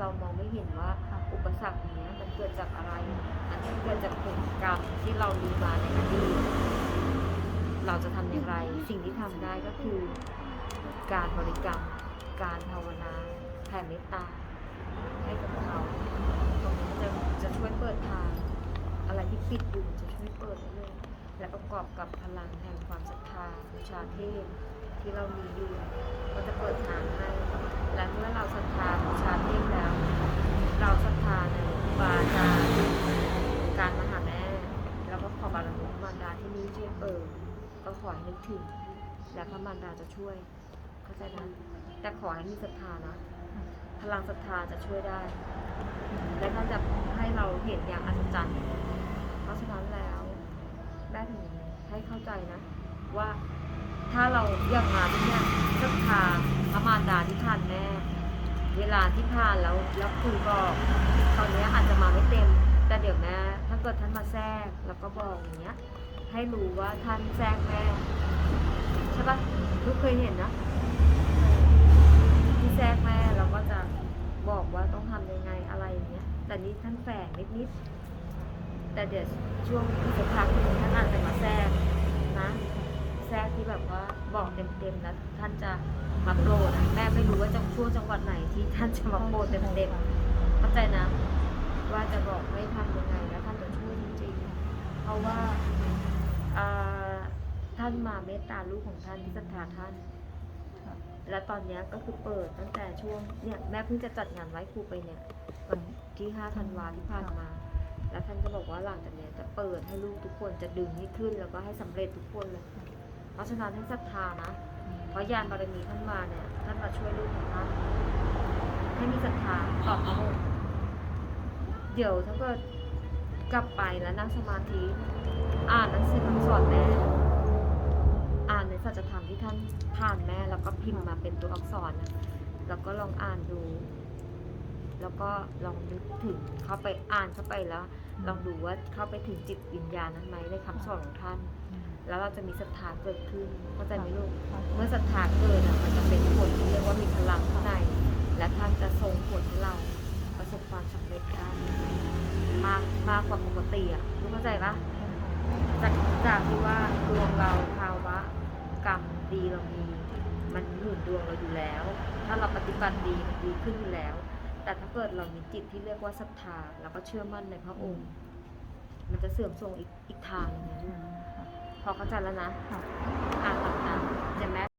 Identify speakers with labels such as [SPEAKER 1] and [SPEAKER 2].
[SPEAKER 1] เรามองไม่เห็นว่าอุปสรรคเนี้ยมันเกิดจากอะไรอันนี้เกิดจากผลกรรมที่เรามีมาในอดีตเราจะทำอย่างไร สิ่งที่ทำได้ก็คือ การบริกรรม การภาวนาแผ่เมตตา ให้กับเขาตรงนี้จะจะช่วยเปิดทาง อะไรที่ปิดอยู่จะช่วยเปิดได้เลยและประกอบกับพลังแห่งความศรัทธาบูชาเทพที่เรามีอยู่ก็จะเปิดท รดาที่นี่ช่วยเปิดก็ขอให้นึกถึง และพระมารดาจะช่วย เข้าใจนะแต่ขอให้มีศรัทธานะ พลังศรัทธาจะช่วยได้ และท่านจะให้เราเห็นอย่างอัศจรรย์ เพราะฉะนั้นแล้วแม่ถึงให้เข้าใจนะ ว่าถ้าเราอยากมาที่เนี่ยศรัทธาพระมารดาที่ผ่านแม่เวลาที่ผ่านแล้วแล้วครูบอกตอนนี้อาจจะมาไม่เต็ม แต่เดี๋ยวแม่ถ้าเกิดท่านมาแทรกแล้วก็บอกอย่างเงี้ย ให้รู้ว่าท่านแทรกแม่ใช่ปะทุกเคยเห็นนะที่แทรกแม่เราก็จะบอกว่าต้องทำยังไงอะไรอย่างเงี้ย แต่นี่ท่านแฝงนิดๆแต่เดี๋ยวช่วงอีกสักพักหนึงท่านอาจจะมาแทรกนะแทรกที่แบบว่าบอกเต็มๆแล้วท่านจะมาโปรดแม่ไม่รู้ว่าจังช่วงจังหวัดไหนที่ท่านจะมาโปรดเต็มๆเข้าใจนะ ว่าจะบอกให้ทำยังไงแล้วท่านจะช่วยจริงๆ เพราะว่าานมาเมตตาลูกของท่านที่ศรัทธาท่าน และตอนเนี้ยก็คือเปิดตั้งแต่ช่วงเนี่ยแม่เพิ่งจะจัดงานไว้ครูไปเนี่ยวันที่5ธันวาที่ผ่านมา แล้วท่านก็บอกว่าหลังจากเนี้ยจะเปิดให้ลูกทุกคนจะดึงให้ขึ้นแล้วก็ให้สำเร็จทุกคนเลย เพราะฉะนั้นให้ศรัทธานะ เพราะยานบารมีท่านมาเนี่ยท่านมาช่วยลูกของท่านให้มีศรัทธาต่อพระองค์เดี๋ยวถ้าเกิดกลับไปแล้วนั่งสมาธิ อ่านหนังสือคำสอนแม่อ่านใน สัจธรรมที่ท่านผ่านแม่แล้วก็พิมพ์มาเป็นตัวอักษรนะแล้วก็ลองอ่านดู แล้วก็ลองนึกถึงเข้าไปอ่านเข้าไปแล้ว ลองดูว่าเข้าไปถึงจิตวิญญาณนั้นไหมในคำสอนของท่าน แล้วเราจะมีศรัทธาเกิดขึ้นเข้าใจไหมลูกเมื่อศรัทธาเกิดอะมันจะเป็นผลที่เรียกว่ามีพลังข้างใน และท่านจะทรงผลให้เราประสบความสำเร็จได้มากมากกว่าปกติอะลูกเข้าใจปะจากจากที่ว่าดวงเราภาวะ กรรมดีเรามี มันหนุนดวงเราอยู่แล้ว ถ้าเราปฏิบัติดีมันดีขึ้นอยู่แล้ว แต่ถ้าเกิดเรามีจิตที่เรียกว่าศรัทธาแล้วก็เชื่อมั่นในพระองค์ มันจะเสื่อมทรงอีกอีกทางหนึงนะลูกพอเข้าใจแล้วนะอ่านตามๆเห็นไหม